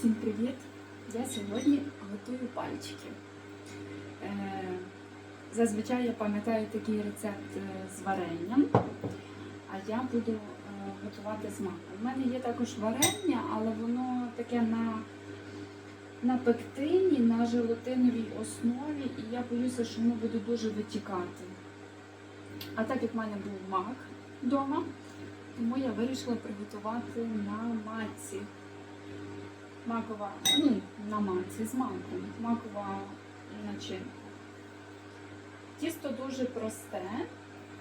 Всім привіт! Я сьогодні готую пальчики. Е, Зазвичай я пам'ятаю такий рецепт е, з варенням, а я буду е, готувати з маком. У мене є також варення, але воно таке на, на пектині, на желатиновій основі, і я боюся, що воно буде дуже витікати. А так як в мене був мак вдома, тому я вирішила приготувати на маці макова, ну, на маці з маком, макова начинка. Тісто дуже просте,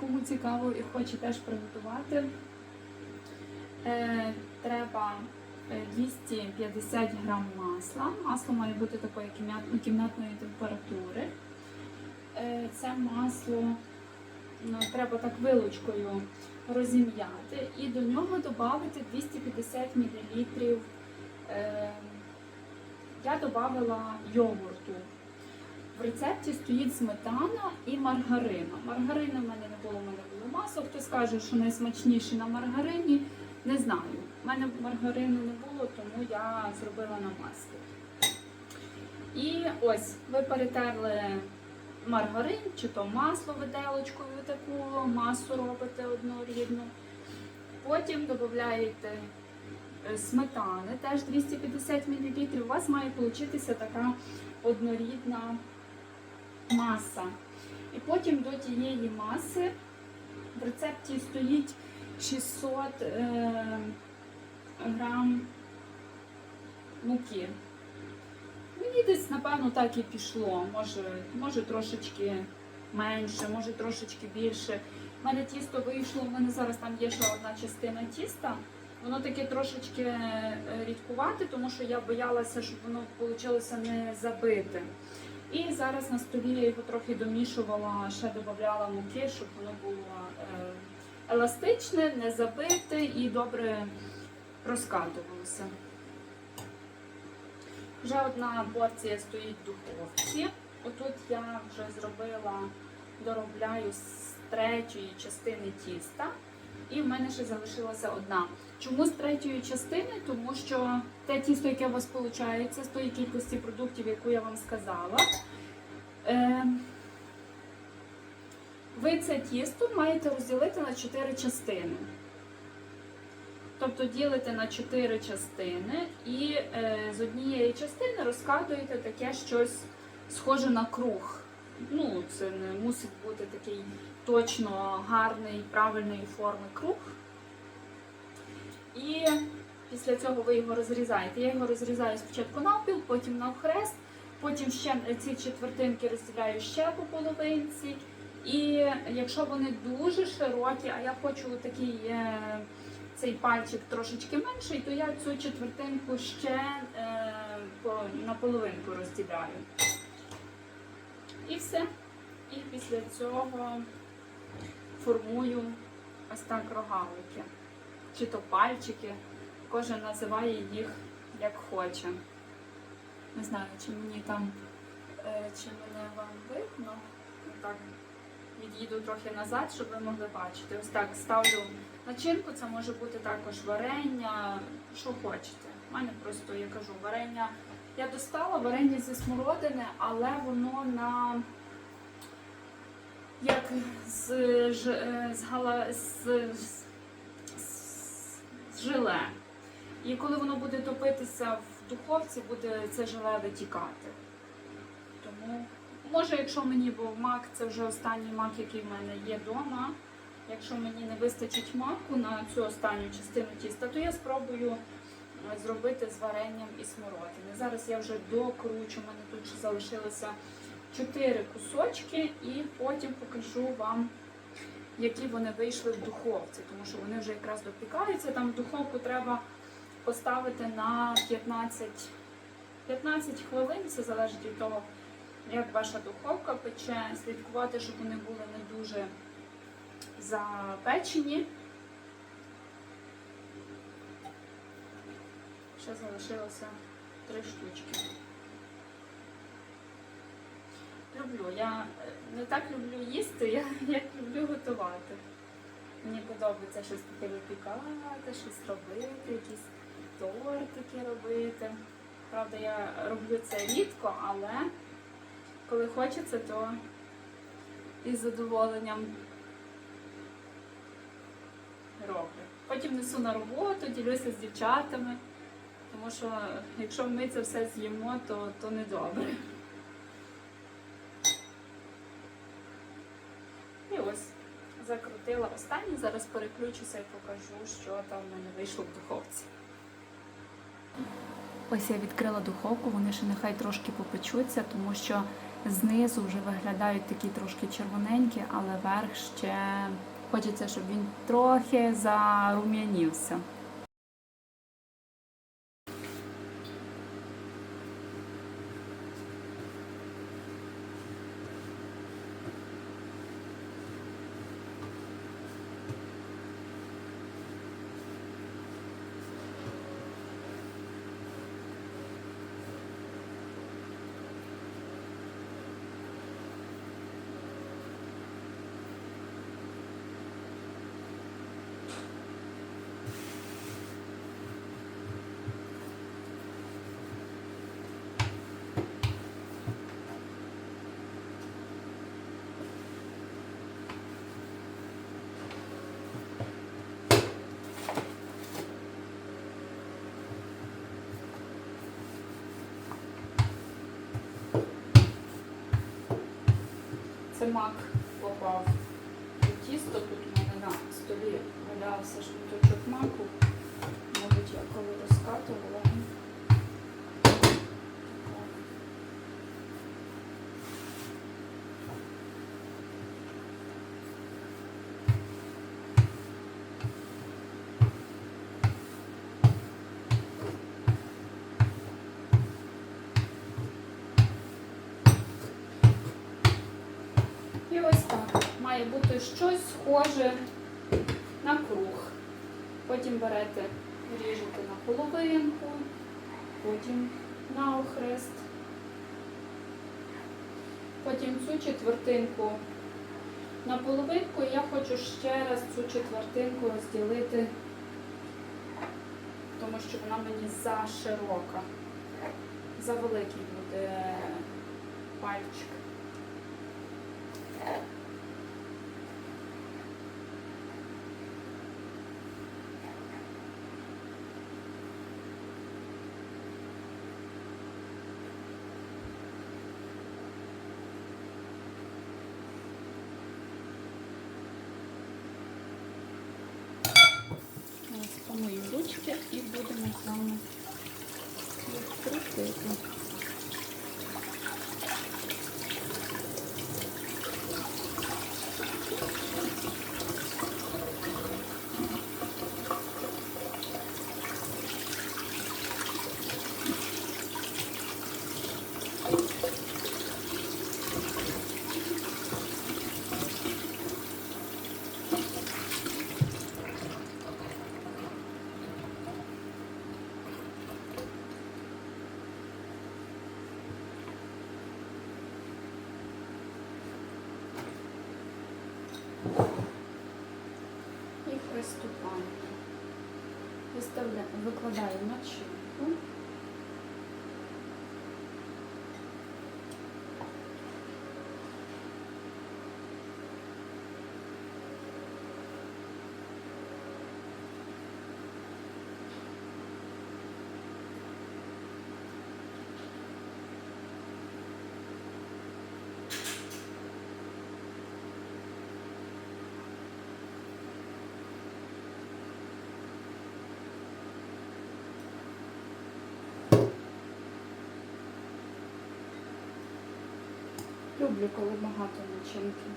кому цікаво і хоче теж приготувати. Е, треба е, 250 грам масла. Масло має бути такої кімнатної температури. Е, це масло ну, треба так вилочкою розім'яти і до нього додати 250 мл Е, я додала йогурту. В рецепті стоїть сметана і маргарина. Маргарини в мене не було, в мене було масло. Хтось каже, що найсмачніше на маргарині. Не знаю. У мене маргарину не було, тому я зробила на маслі. І ось ви перетерли маргарин чи то масло виделочкою таку масу робите однорідну. Потім додаєте сметани, теж 250 мл. У вас має получитися така однорідна маса. І потім до тієї маси в рецепті стоїть 600 е, грам муки. Мені десь, напевно, так і пішло. Може, може трошечки менше, може трошечки більше. У мене тісто вийшло, в мене зараз там є ще одна частина тіста. Воно таке трошечки е, рідкувате, тому що я боялася, щоб воно вийшло не забите. І зараз на столі я його трохи домішувала, ще додавала муки, щоб воно було е, еластичне, не забите і добре розкатувалося. Вже одна порція стоїть в духовці. Отут я вже зробила, доробляю з третьої частини тіста. І в мене ще залишилася одна. Чому з третьої частини? Тому що те тісто, яке у вас виходить, з тої кількості продуктів, яку я вам сказала. Е, ви це тісто маєте розділити на 4 частини. Тобто ділите на 4 частини і е, з однієї частини розкатуєте таке щось схоже на круг. Ну, це не мусить бути такий точно гарний, правильної форми круг. І після цього ви його розрізаєте. Я його розрізаю спочатку навпіл, потім навхрест, потім ще ці четвертинки розділяю ще по половинці. І якщо вони дуже широкі, а я хочу такий е, цей пальчик трошечки менший, то я цю четвертинку ще е, по, на половинку розділяю. І все. І після цього формую ось так рогалики. Чи то пальчики. Кожен називає їх як хоче. Не знаю, чи мені там, е, чи мене вам видно. Так, від'їду трохи назад, щоб ви могли бачити. Ось так ставлю начинку, це може бути також варення, що хочете. У мене просто, я кажу, варення. Я достала варення зі смородини, але воно на як з, ж, е, з, гала, з, з, з желе. І коли воно буде топитися в духовці, буде це желе витікати. Тому, може, якщо мені був мак, це вже останній мак, який в мене є вдома. Якщо мені не вистачить маку на цю останню частину тіста, то я спробую зробити з варенням і смородини. Зараз я вже докручу, у мене тут ще залишилося 4 кусочки, і потім покажу вам, які вони вийшли в духовці, тому що вони вже якраз допікаються. Там в духовку треба поставити на 15, 15 хвилин, це залежить від того, як ваша духовка пече, слідкувати, щоб вони були не дуже запечені. Ще залишилося три штучки. Люблю. Я е, не так люблю їсти, як люблю готувати. Мені подобається щось таке випікати, щось робити, якісь тортики робити. Правда, я роблю це рідко, але коли хочеться, то із задоволенням роблю. Потім несу на роботу, ділюся з дівчатами, тому що якщо ми це все з'їмо, то, то не добре. І ось закрутила останній, зараз переключуся і покажу, що там в мене вийшло в духовці. Ось я відкрила духовку, вони ще нехай трошки попечуться, тому що знизу вже виглядають такі трошки червоненькі, але верх ще хочеться, щоб він трохи зарум'янівся. Це мак попав у тісто. Тут у мене на столі валявся шматочок маку. І ось так. Має бути щось схоже на круг. Потім берете, ріжете на половинку, потім на охрест. Потім цю четвертинку на половинку. Я хочу ще раз цю четвертинку розділити, тому що вона мені заширока. За великий буде пальчик. Помию ручки і будемо з вами їх викладаю начинку. Люблю, коли багато начинки.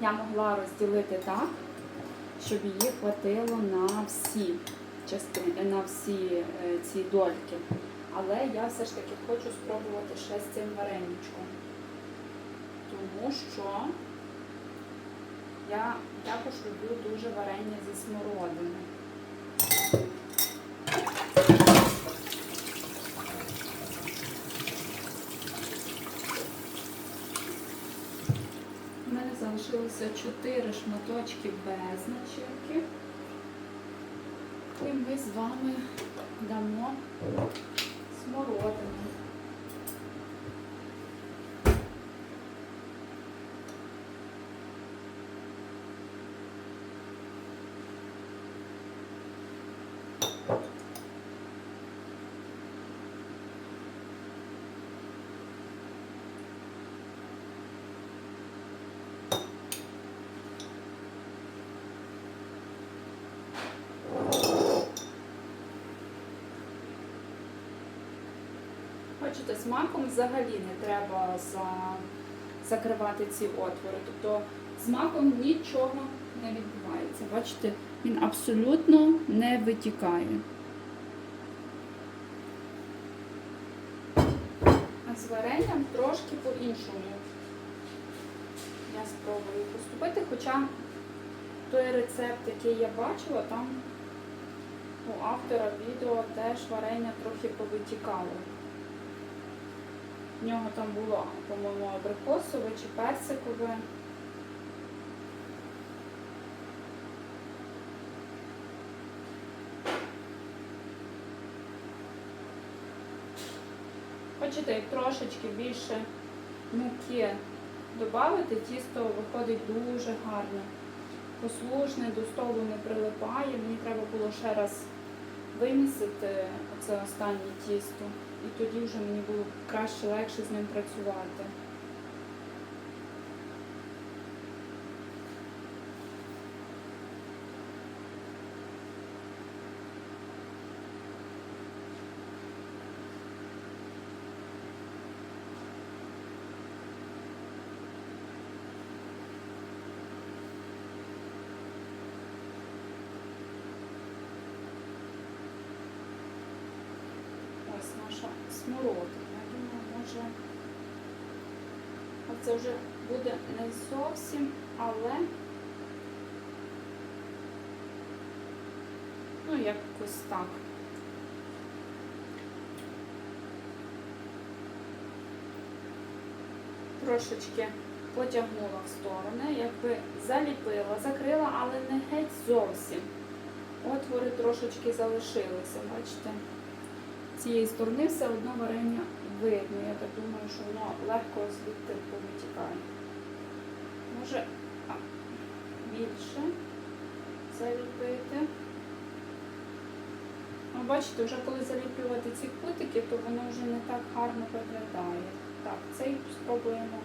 Я могла розділити так, щоб її хватило на всі частини, на всі е, ці дольки. Але я все ж таки хочу спробувати ще з цим вареничком. Тому що я також люблю дуже варення зі смородини. У мене залишилося 4 шматочки без начинки. І ми з вами дамо смородину. Бачите, з маком взагалі не треба за... закривати ці отвори. Тобто з маком нічого не відбувається. Бачите, він абсолютно не витікає. А з варенням трошки по-іншому. Я спробую поступити, хоча той рецепт, який я бачила, там у автора відео теж варення трохи повитікало. В нього там було, по-моєму, абрикосове чи персикове. Хочете, як трошечки більше муки додати, тісто виходить дуже гарно. Послушне, до столу не прилипає. Мені треба було ще раз вимісити оце останнє тісто. І тоді вже мені було краще, легше з ним працювати. Ось наша смородина. Я думаю, може це вже буде не зовсім, але ну якось так. Трошечки потягнула в сторони, якби заліпила, закрила, але не геть зовсім. Отвори трошечки залишилися, бачите? Цієї сторони все одно варення видно. Я так думаю, що воно легко звідти повитікає. Може а, більше заліпити. Ну, бачите, вже коли заліплювати ці кутики, то воно вже не так гарно виглядає. Так, цей спробуємо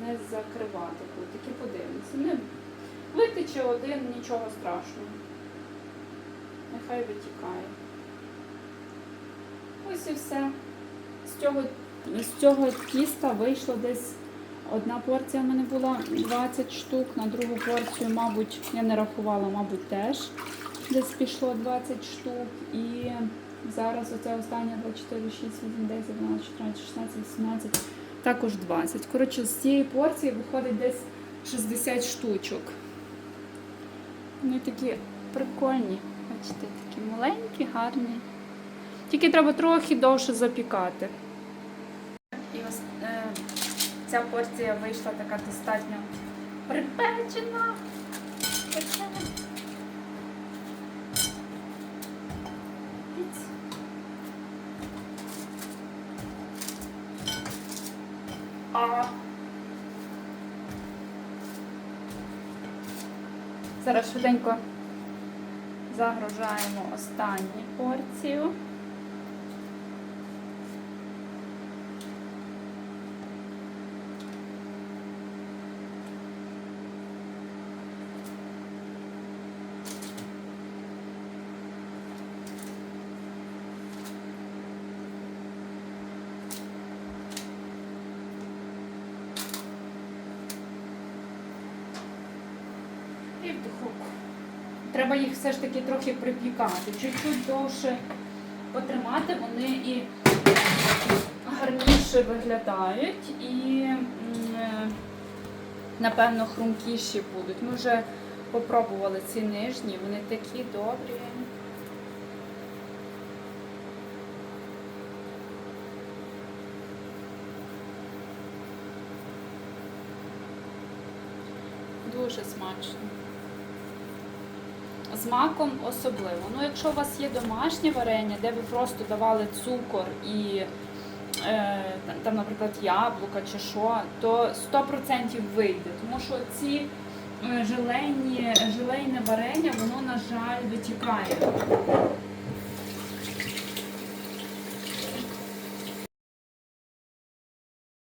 не закривати кутики, подивимося. Не витече один, нічого страшного. Нехай витікає. Ось і все. З цього, з цього тіста вийшло десь одна порція в мене була 20 штук, на другу порцію, мабуть, я не рахувала, мабуть, теж десь пішло 20 штук. І зараз оце останнє 24, 6, 8, 10, 12, 14, 16, 18, також 20. Коротше, з цієї порції виходить десь 60 штучок. Вони такі прикольні. Бачите, такі маленькі, гарні. Тільки треба трохи довше запікати. І ось е, ця порція вийшла така достатньо припечена. А. Зараз швиденько загружаємо останню порцію. І. Треба їх все ж таки трохи припікати. Чуть-чуть довше потримати, вони і гарніше виглядають і, е, напевно, хрумкіші будуть. Ми вже попробували ці нижні, вони такі добрі. Дуже смачно. Смаком особливо. Ну, якщо у вас є домашнє варення, де ви просто давали цукор і е, там, там, наприклад, яблука чи що, то 100% вийде. Тому що ці е, желейні, желейне варення, воно, на жаль, витікає.